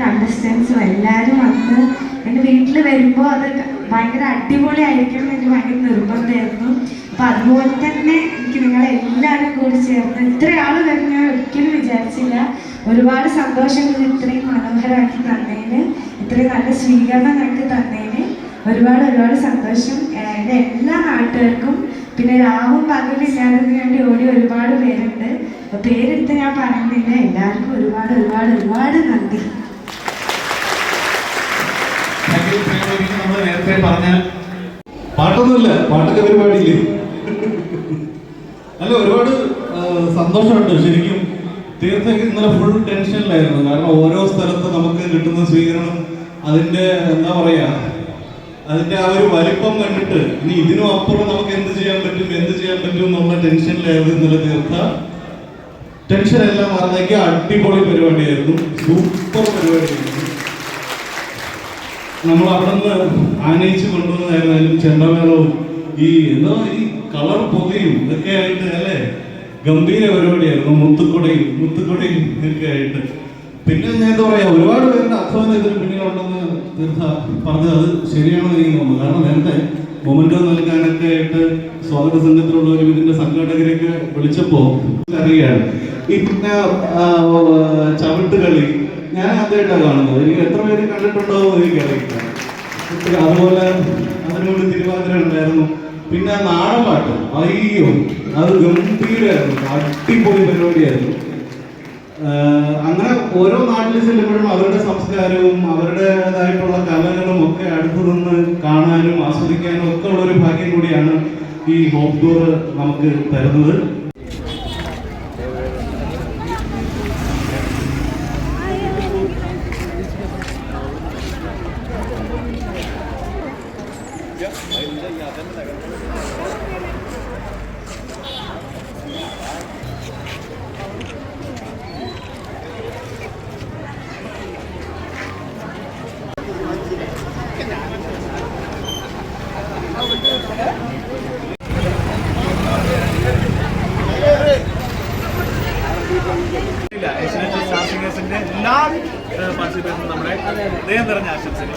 കണ്ടസ്റ്റൻസും എല്ലാവരും വന്ന് എന്റെ വീട്ടിൽ വരുമ്പോൾ അത് ഭയങ്കര അടിപൊളിയായിരിക്കും എന്ന് എനിക്ക് ഭയങ്കര നിർബന്ധമായിരുന്നു. അപ്പം അതുപോലെ തന്നെ നിങ്ങളെ എല്ലാവരും കൂടി ചേർന്ന് ഇത്ര ആൾ വരുന്ന ഒരിക്കലും വിചാരിച്ചില്ല. ഒരുപാട് സന്തോഷങ്ങൾ ഇത്രയും മനോഹരമാക്കി തന്നതിന് ഇത്രയും നല്ല സ്വീകരണം ഞങ്ങൾക്ക് തന്നതിന് ഒരുപാട് ഒരുപാട് സന്തോഷം. എന്റെ എല്ലാ നാട്ടുകാർക്കും. പിന്നെ രാവും പകലും ഞാനതിന് വേണ്ടി ഓടി ഒരുപാട് പേരുണ്ട്. പേരെടുത്ത് ഞാൻ പറയുന്നില്ല എല്ലാവർക്കും ഒരുപാട് ഒരുപാട് ഒരുപാട് നന്ദി. പാട്ടൊന്നുമില്ല. പാട്ടൊക്കെ പരിപാടിയില്ലേ അല്ല ഒരുപാട് സന്തോഷമുണ്ട്. ശരിക്കും തീർച്ചയായും ഇന്നലെ ഫുൾ ടെൻഷനിലായിരുന്നു കാരണം ഓരോ സ്ഥലത്ത് നമുക്ക് കിട്ടുന്ന സ്വീകരണം അതിന്റെ എന്താ പറയാ അതിന്റെ ആ ഒരു വലിപ്പം കണ്ടിട്ട് ഇനി ഇതിനും അപ്പുറം നമുക്ക് എന്ത് ചെയ്യാൻ പറ്റും എന്ത് ചെയ്യാൻ പറ്റും എന്നുള്ള ടെൻഷനിലായിരുന്നു ഇന്നലെ തീർത്ത. ടെൻഷൻ എല്ലാം മറന്നേക്ക് അടിപൊളി പരിപാടിയായിരുന്നു. സൂപ്പർ പരിപാടിയായിരുന്നു. നമ്മൾ അവിടെ നിന്ന് ആനയിച്ച് കൊണ്ടുവന്നതായിരുന്നാലും ചെണ്ടമേളവും ഈ എന്താ ഈ കളർ പൊതിയും ഇതൊക്കെ ആയിട്ട് അല്ലേ? ഗംഭീര പരിപാടിയായിരുന്നു. മുത്തുക്കൊടയും മുത്തുക്കൊടയും ഇതൊക്കെ ആയിട്ട്. പിന്നെ ഞാൻ എന്താ പറയാ ഒരുപാട് പേരുടെ അധ്വാനം ഇതിന് പിന്നിലുണ്ടെന്ന് തീർത്ഥ പറഞ്ഞത് അത് ശരിയാണെന്ന് എനിക്ക് തോന്നുന്നു. കാരണം നേരത്തെ മൊമെന്റോ നൽകാനൊക്കെ ആയിട്ട് സ്വാഗത സംഘത്തിലുള്ളവരും ഇതിന്റെ സംഘാടകരെയൊക്കെ വിളിച്ചപ്പോ അറിയാണ് ഈ പിന്നെ ചവിട്ട് കളി ഞാൻ ആദ്യമായിട്ടാണ് കാണുന്നത്. എനിക്ക് എത്ര പേര് കണ്ടിട്ടുണ്ടോ എന്ന് എനിക്കറിയില്ല. അതുപോലെ അതിനോട് തിരുവാതിര ഉണ്ടായിരുന്നു. പിന്നെ നാടൻപാട്ട് അയ്യോ അത് ഗംഭീരമായിരുന്നു അടിപൊളി പരിപാടിയായിരുന്നു. അങ്ങനെ ഓരോ നാട്ടിൽ ചെല്ലുമ്പോഴും അവരുടെ സംസ്കാരവും അവരുടേതായിട്ടുള്ള കലകളും ഒക്കെ അടുത്തു നിന്ന് കാണാനും ആസ്വദിക്കാനും ഒക്കെ ഉള്ള ഒരു ഭാഗ്യം കൂടിയാണ് ഈ ഹോപ്പ് ടൂർ നമുക്ക് തരുന്നത്. സിംഗേഴ്സിന്റെ എല്ലാ പാർട്ടിസിപ്പേഴ്സിനും നമ്മുടെ ഹൃദയം നിറഞ്ഞ ആശംസകൾ